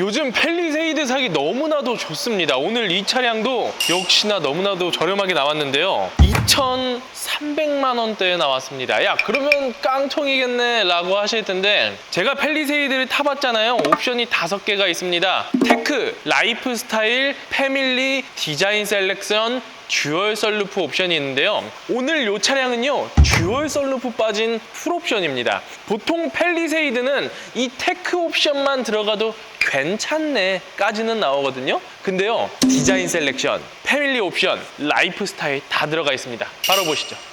요즘 펠리세이드 사기 너무나도 좋습니다. 오늘 이 차량도 역시나 너무나도 저렴하게 나왔는데요. 2,300만 원대에 나왔습니다. 야, 그러면 깡통이겠네 라고 하실 텐데 제가 펠리세이드를 타봤잖아요. 옵션이 다섯 개가 있습니다. 테크, 라이프 스타일, 패밀리, 디자인 셀렉션, 듀얼 썰루프 옵션이 있는데요. 오늘 이 차량은요, 듀얼 썰루프 빠진 풀 옵션입니다. 보통 펠리세이드는 이 테크 옵션만 들어가도 괜찮네 까지는 나오거든요. 근데요, 디자인 셀렉션, 패밀리 옵션, 라이프 스타일 다 들어가 있습니다. 바로 보시죠.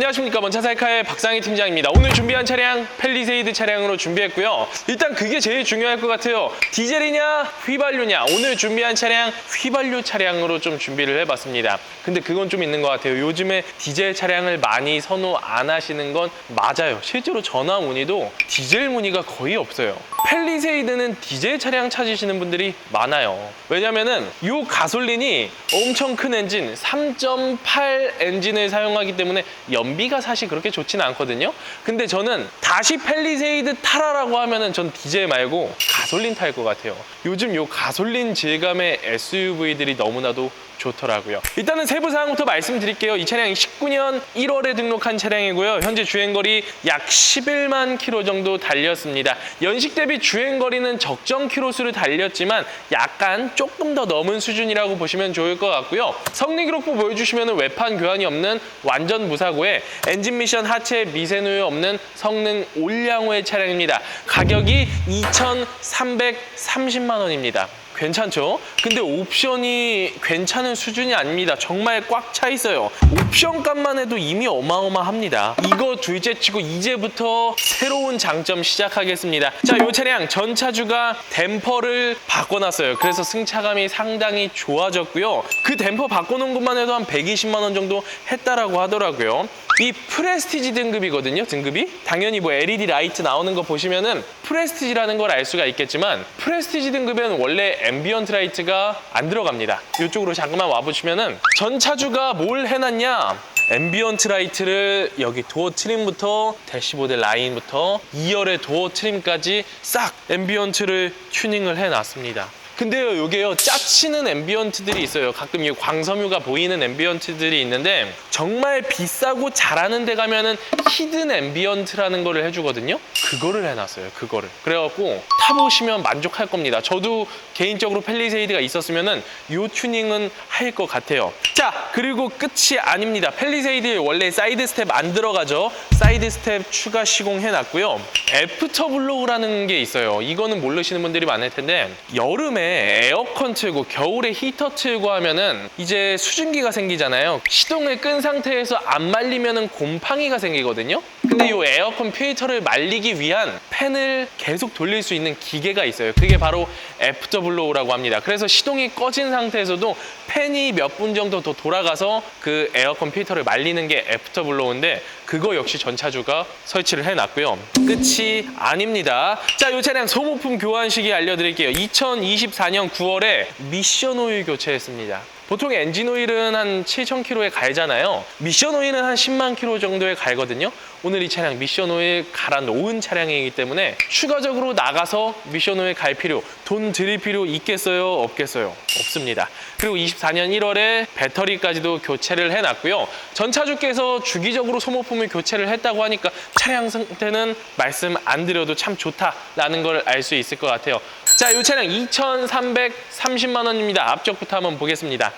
안녕하십니까. 먼차살카의 박상희 팀장입니다. 오늘 준비한 차량 펠리세이드 차량으로 준비했고요. 일단 그게 제일 중요할 것 같아요. 디젤이냐 휘발유냐. 오늘 준비한 차량 휘발유 차량으로 좀 준비를 해봤습니다. 근데 그건 좀 있는 것 같아요. 요즘에 디젤 차량을 많이 선호 안 하시는 건 맞아요. 실제로 전화 문의도 디젤 문의가 거의 없어요 펠리세이드는 디젤 차량 찾으시는 분들이 많아요 왜냐면은 이 가솔린이 엄청 큰 엔진 3.8 엔진을 사용하기 때문에 연비가 사실 그렇게 좋지는 않거든요. 근데 저는 다시 펠리세이드 타라라고 하면은 전 디젤 말고 가솔린 탈 것 같아요. 요즘 요 가솔린 질감의 SUV들이 너무나도 좋더라고요. 일단은 세부 사항부터 말씀드릴게요. 이 차량이 19년 1월에 등록한 차량이고요. 현재 주행거리 약 11만 킬로 정도 달렸습니다. 연식 대비 주행거리는 적정 킬로수를 달렸지만 약간 조금 더 넘은 수준이라고 보시면 좋을 것 같고요. 성능 기록부 보여주시면 외판 교환이 없는 완전 무사고에 엔진 미션 하체 미세 누유 없는 성능 올량호의 차량입니다. 가격이 2,330만 원입니다. 괜찮죠? 근데 옵션이 괜찮은 수준이 아닙니다. 정말 꽉 차 있어요. 옵션 값만 해도 이미 어마어마합니다. 이거 둘째 치고 이제부터 새로운 장점 시작하겠습니다. 자, 이 차량 전차주가 댐퍼를 바꿔놨어요. 그래서 승차감이 상당히 좋아졌고요. 그 댐퍼 바꿔놓은 것만 해도 한 120만 원 정도 했다라고 하더라고요. 이 프레스티지 등급이거든요, 등급이. 당연히 뭐 LED 라이트 나오는 거 보시면은 프레스티지라는 걸 알 수가 있겠지만 프레스티지 등급에는 원래 앰비언트 라이트가 안 들어갑니다. 이쪽으로 잠깐만 와보시면은 전 차주가 뭘 해놨냐? 앰비언트 라이트를 여기 도어 트림부터 대시보드 라인부터 2열의 도어 트림까지 싹 앰비언트를 튜닝을 해놨습니다. 근데요, 요게요, 짜치는 앰비언트들이 있어요. 가끔 이 광섬유가 보이는 앰비언트들이 있는데 정말 비싸고 잘하는 데 가면은 히든 앰비언트라는 거를 해주거든요. 그거를 해놨어요, 그거를. 그래갖고 타보시면 만족할 겁니다. 저도 개인적으로 펠리세이드가 있었으면은 요 튜닝은 할 것 같아요. 자, 그리고 끝이 아닙니다. 펠리세이드 원래 사이드 스텝 안 들어가죠. 사이드 스텝 추가 시공해놨고요. 애프터 블로우라는 게 있어요. 이거는 모르시는 분들이 많을 텐데 여름에 에어컨 틀고 겨울에 히터 틀고 하면은 이제 수증기가 생기잖아요. 시동을 끈 상태에서 안 말리면은 곰팡이가 생기거든요. 근데 이 에어컨 필터를 말리기 위한 팬을 계속 돌릴 수 있는 기계가 있어요. 그게 바로 애프터 블로우라고 합니다. 그래서 시동이 꺼진 상태에서도 팬이 몇 분 정도 더 돌아가서 그 에어컨 필터를 말리는 게 애프터 블로우인데 그거 역시 전차주가 설치를 해놨고요. 끝이 아닙니다. 자, 이 차량 소모품 교환 시기 알려드릴게요. 2024년 9월에 미션 오일 교체했습니다. 보통 엔진 오일은 한 7,000km에 갈잖아요. 미션 오일은 한 10만 km 정도에 갈거든요. 오늘 이 차량 미션 오일 갈아 놓은 차량이기 때문에 추가적으로 나가서 미션 오일 갈 필요, 돈 들일 필요 있겠어요? 없겠어요? 없습니다. 그리고 24년 1월에 배터리까지도 교체를 해놨고요. 전차주께서 주기적으로 소모품을 교체를 했다고 하니까 차량 상태는 말씀 안 드려도 참 좋다라는 걸 알 수 있을 것 같아요. 자, 이 차량 2,330만 원입니다. 앞쪽부터 한번 보겠습니다.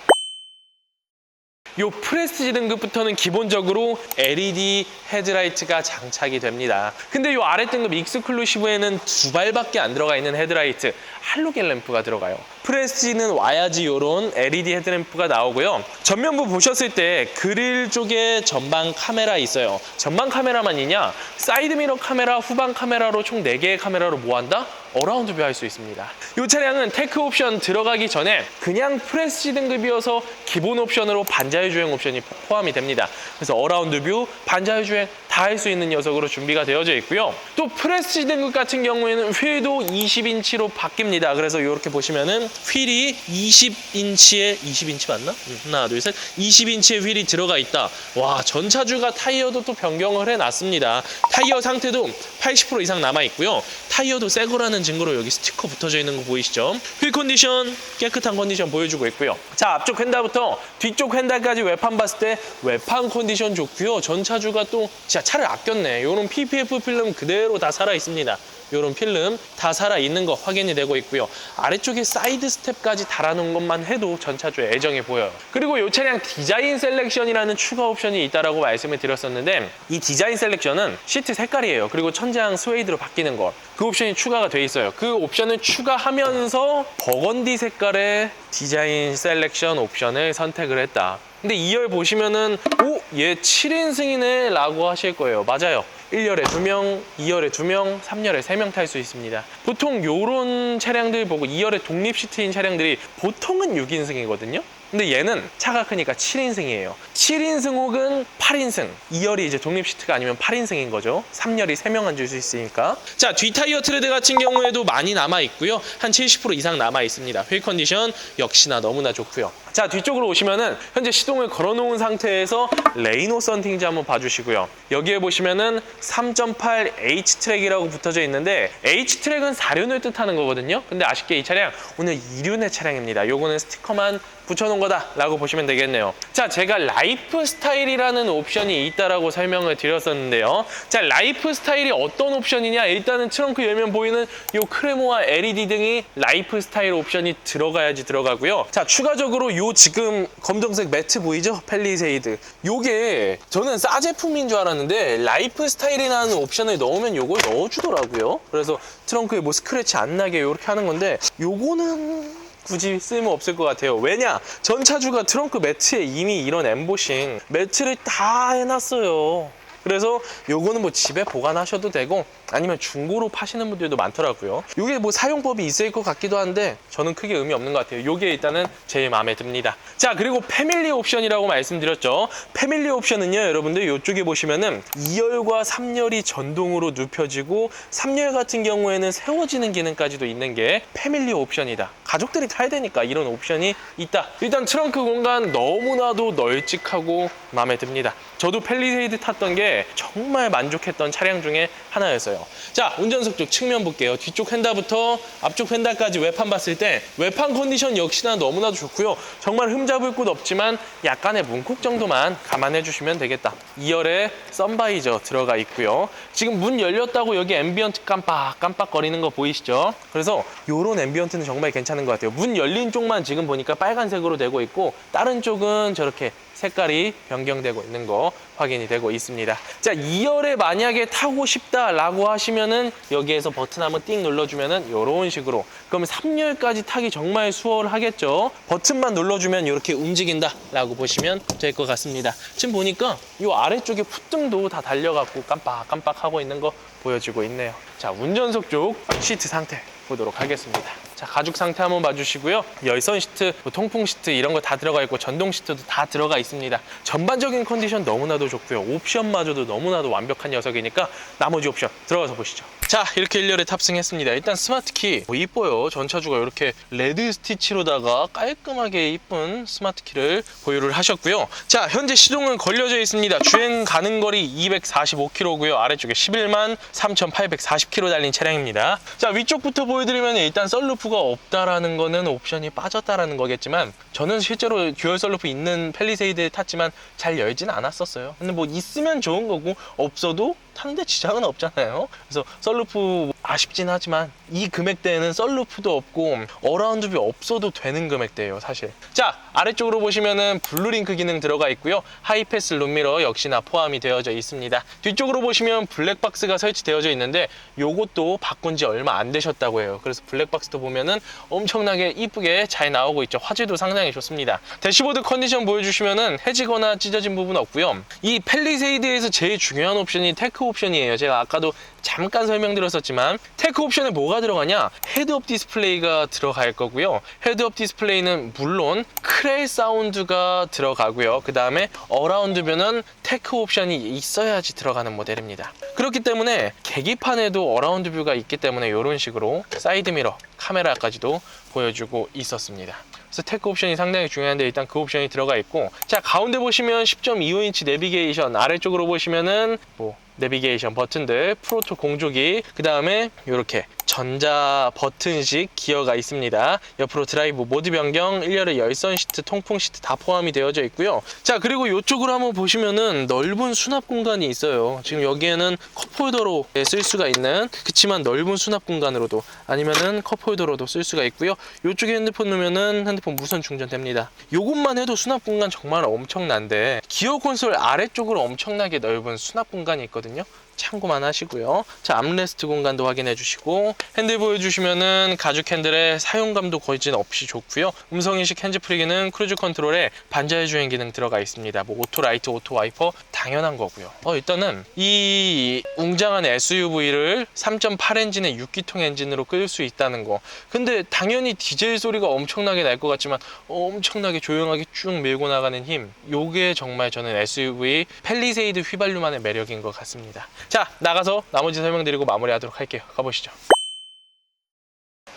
요 프레스티지 등급부터는 기본적으로 LED 헤드라이트가 장착이 됩니다. 근데 요 아래 등급 익스클루시브에는 두 발밖에 안 들어가 있는 헤드라이트 할로겐 램프가 들어가요. 프레스티지는 와야지 요런 LED 헤드램프가 나오고요. 전면부 보셨을 때 그릴 쪽에 전방 카메라 있어요. 전방 카메라만이냐? 사이드미러 카메라, 후방 카메라로 총 4개의 카메라로 뭐 한다? 어라운드 뷰 할 수 있습니다. 이 차량은 테크 옵션 들어가기 전에 그냥 프레스지 등급이어서 기본 옵션으로 반자율 주행 옵션이 포함이 됩니다. 그래서 어라운드 뷰, 반자율 주행 다 할 수 있는 녀석으로 준비가 되어져 있고요. 또 프레스티 등급 같은 경우에는 휠도 20인치로 바뀝니다. 그래서 이렇게 보시면은 휠이 20인치에 20인치 맞나? 음, 하나 둘 셋. 20인치의 휠이 들어가 있다. 와 전차주가 타이어도 또 변경을 해놨습니다. 타이어 상태도 80% 이상 남아 있고요. 타이어도 새 거라는 증거로 여기 스티커 붙어져 있는 거 보이시죠? 휠 컨디션 깨끗한 컨디션 보여주고 있고요. 자 앞쪽 휀다부터 뒤쪽 휀다까지 외판 봤을 때 외판 컨디션 좋고요. 전차주가 또 진짜 차를 아꼈네. 이런 PPF 필름 그대로 다 살아 있습니다. 이런 필름 다 살아 있는 거 확인이 되고 있고요. 아래쪽에 사이드 스텝까지 달아놓은 것만 해도 전차주의 애정이 보여요. 그리고 이 차량 디자인 셀렉션이라는 추가 옵션이 있다라고 말씀을 드렸었는데 이 디자인 셀렉션은 시트 색깔이에요. 그리고 천장 스웨이드로 바뀌는 것. 그 옵션이 추가가 돼 있어요. 그 옵션을 추가하면서 버건디 색깔의 디자인 셀렉션 옵션을 선택을 했다. 근데 2열 보시면은 오, 얘 7인승이네 라고 하실 거예요. 맞아요. 1열에 2명, 2열에 2명, 3열에 3명 탈 수 있습니다. 보통 요런 차량들 보고 2열에 독립 시트인 차량들이 보통은 6인승이거든요. 근데 얘는 차가 크니까 7인승이에요. 7인승 혹은 8인승. 2열이 이제 독립 시트가 아니면 8인승인 거죠. 3열이 3명 앉을 수 있으니까. 자, 뒤 타이어 트레드 같은 경우에도 많이 남아 있고요. 한 70% 이상 남아 있습니다. 휠 컨디션 역시나 너무나 좋고요. 자, 뒤쪽으로 오시면은 현재 시동을 걸어 놓은 상태에서 레이노 썬팅지 한번 봐주시고요. 여기에 보시면은 3.8 H 트랙이라고 붙어져 있는데 H 트랙은 4륜을 뜻하는 거거든요. 근데 아쉽게 이 차량 오늘 2륜의 차량입니다. 요거는 스티커만 붙여놓은 거다라고 보시면 되겠네요. 자, 제가 라이프 스타일이라는 옵션이 있다라고 설명을 드렸었는데요. 자, 라이프 스타일이 어떤 옵션이냐? 일단은 트렁크 열면 보이는 요 크레모와 LED 등이 라이프 스타일 옵션이 들어가야지 들어가고요. 자, 추가적으로 요 지금 검정색 매트 보이죠? 펠리세이드. 요게 저는 싸 제품인 줄 알았는데 라이프 스타일이라는 옵션을 넣으면 요걸 넣어주더라고요. 그래서 트렁크에 뭐 스크래치 안 나게 이렇게 하는 건데 요거는 굳이 쓸모 없을 것 같아요. 왜냐? 전차주가 트렁크 매트에 이미 이런 엠보싱 매트를 다 해놨어요. 그래서 요거는 뭐 집에 보관하셔도 되고 아니면 중고로 파시는 분들도 많더라고요. 요게 뭐 사용법이 있을 것 같기도 한데 저는 크게 의미 없는 것 같아요. 요게 일단은 제일 마음에 듭니다. 자 그리고 패밀리 옵션이라고 말씀드렸죠. 패밀리 옵션은요 여러분들 요쪽에 보시면은 2열과 3열이 전동으로 눕혀지고 3열 같은 경우에는 세워지는 기능까지도 있는 게 패밀리 옵션이다. 가족들이 타야 되니까 이런 옵션이 있다. 일단 트렁크 공간 너무나도 널찍하고 마음에 듭니다. 저도 펠리세이드 탔던 게 정말 만족했던 차량 중에 하나였어요. 자, 운전석 쪽 측면 볼게요. 뒤쪽 휀다부터 앞쪽 휀다까지 외판 봤을 때 외판 컨디션 역시나 너무나도 좋고요. 정말 흠잡을 곳 없지만 약간의 문콕 정도만 감안해 주시면 되겠다. 2열에 썬바이저 들어가 있고요. 지금 문 열렸다고 여기 앰비언트 깜빡 깜빡 거리는 거 보이시죠? 그래서 요런 앰비언트는 정말 괜찮은 것 같아요. 문 열린 쪽만 지금 보니까 빨간색으로 되고 있고 다른 쪽은 저렇게 색깔이 변경되고 있는 거 확인이 되고 있습니다. 자, 2열에 만약에 타고 싶다라고 하시면은 여기에서 버튼 한번 띵 눌러주면은 이런 식으로 그러면 3열까지 타기 정말 수월하겠죠. 버튼만 눌러주면 이렇게 움직인다라고 보시면 될 것 같습니다. 지금 보니까 이 아래쪽에 풋등도 다 달려갖고 깜빡깜빡 하고 있는 거 보여지고 있네요. 자, 운전석 쪽 시트 상태 보도록 하겠습니다. 자, 가죽 상태 한번 봐주시고요. 열선 시트, 뭐 통풍 시트 이런 거 다 들어가 있고 전동 시트도 다 들어가 있습니다. 전반적인 컨디션 너무나도 좋고요. 옵션마저도 너무나도 완벽한 녀석이니까 나머지 옵션 들어가서 보시죠. 자, 이렇게 1열에 탑승했습니다. 일단 스마트키 뭐 이뻐요. 전차주가 이렇게 레드 스티치로다가 깔끔하게 이쁜 스마트키를 보유를 하셨고요. 자, 현재 시동은 걸려져 있습니다. 주행 가는 거리 245km고요. 아래쪽에 11만 3,840km 달린 차량입니다. 자, 위쪽부터 보여드리면 일단 썰루프가 없다라는 거는 옵션이 빠졌다라는 거겠지만 저는 실제로 듀얼 썰루프 있는 펠리세이드 탔지만 잘 열진 않았었어요. 근데 뭐 있으면 좋은 거고 없어도 타는데 지장은 없잖아요. 그래서 썰루프 아쉽진 하지만 이 금액대에는 썰루프도 없고 어라운드비 없어도 되는 금액대예요, 사실. 자, 아래쪽으로 보시면은 블루링크 기능 들어가 있고요. 하이패스 룸미러 역시나 포함이 되어져 있습니다. 뒤쪽으로 보시면 블랙박스가 설치되어져 있는데 요것도 바꾼 지 얼마 안 되셨다고 해요. 그래서 블랙박스도 보면은 엄청나게 이쁘게 잘 나오고 있죠. 화질도 상당히 좋습니다. 대시보드 컨디션 보여주시면은 해지거나 찢어진 부분 없고요. 이 펠리세이드에서 제일 중요한 옵션이 테크 테크 옵션이에요. 제가 아까도 잠깐 설명드렸었지만 테크 옵션에 뭐가 들어가냐? 헤드업 디스플레이가 들어갈 거고요. 헤드업 디스플레이는 물론 크레 사운드가 들어가고요. 그 다음에 어라운드 뷰는 테크 옵션이 있어야지 들어가는 모델입니다. 그렇기 때문에 계기판에도 어라운드 뷰가 있기 때문에 이런 식으로 사이드 미러 카메라까지도 보여주고 있었습니다. 그래서 테크 옵션이 상당히 중요한데 일단 그 옵션이 들어가 있고 자 가운데 보시면 10.25인치 내비게이션 아래쪽으로 보시면은 뭐 내비게이션 버튼들 프로토 공조기 그 다음에 이렇게 전자 버튼식 기어가 있습니다. 옆으로 드라이브 모드 변경 1열의 열선 시트 통풍 시트 다 포함이 되어져 있고요. 자 그리고 이쪽으로 한번 보시면은 넓은 수납 공간이 있어요. 지금 여기에는 컵홀더로 쓸 수가 있는 그치만 넓은 수납 공간으로도 아니면은 컵홀더로도 쓸 수가 있고요. 이쪽에 핸드폰 놓으면은 핸드폰 무선 충전됩니다. 요것만 해도 수납 공간 정말 엄청난데 기어 콘솔 아래쪽으로 엄청나게 넓은 수납 공간이 있거든요 참고만 하시고요. 자, 암레스트 공간도 확인해 주시고 핸들 보여주시면은 가죽 핸들에 사용감도 거진 없이 좋고요. 음성인식 핸즈프리 기능, 크루즈 컨트롤에 반자의 주행 기능 들어가 있습니다. 뭐 오토 라이트, 오토 와이퍼 당연한 거고요. 어, 일단은 이 웅장한 SUV를 3.8 엔진의 6기통 엔진으로 끌 수 있다는 거. 근데 당연히 디젤 소리가 엄청나게 날 것 같지만 엄청나게 조용하게 쭉 밀고 나가는 힘. 요게 정말 저는 SUV 펠리세이드 휘발유만의 매력인 것 같습니다. 자, 나가서 나머지 설명드리고 마무리하도록 할게요. 가보시죠.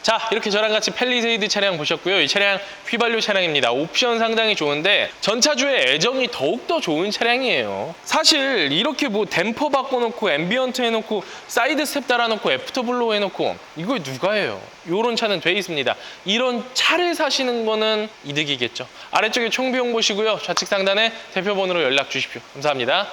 자 이렇게 저랑 같이 펠리세이드 차량 보셨고요. 이 차량 휘발유 차량입니다. 옵션 상당히 좋은데 전차주의 애정이 더욱더 좋은 차량이에요. 사실 이렇게 뭐 댐퍼 바꿔놓고 앰비언트 해놓고 사이드 스텝 달아놓고 애프터블로 해놓고 이걸 누가 해요? 요런 차는 돼 있습니다. 이런 차를 사시는 거는 이득이겠죠. 아래쪽에 총비용 보시고요. 좌측 상단에 대표번호로 연락 주십시오. 감사합니다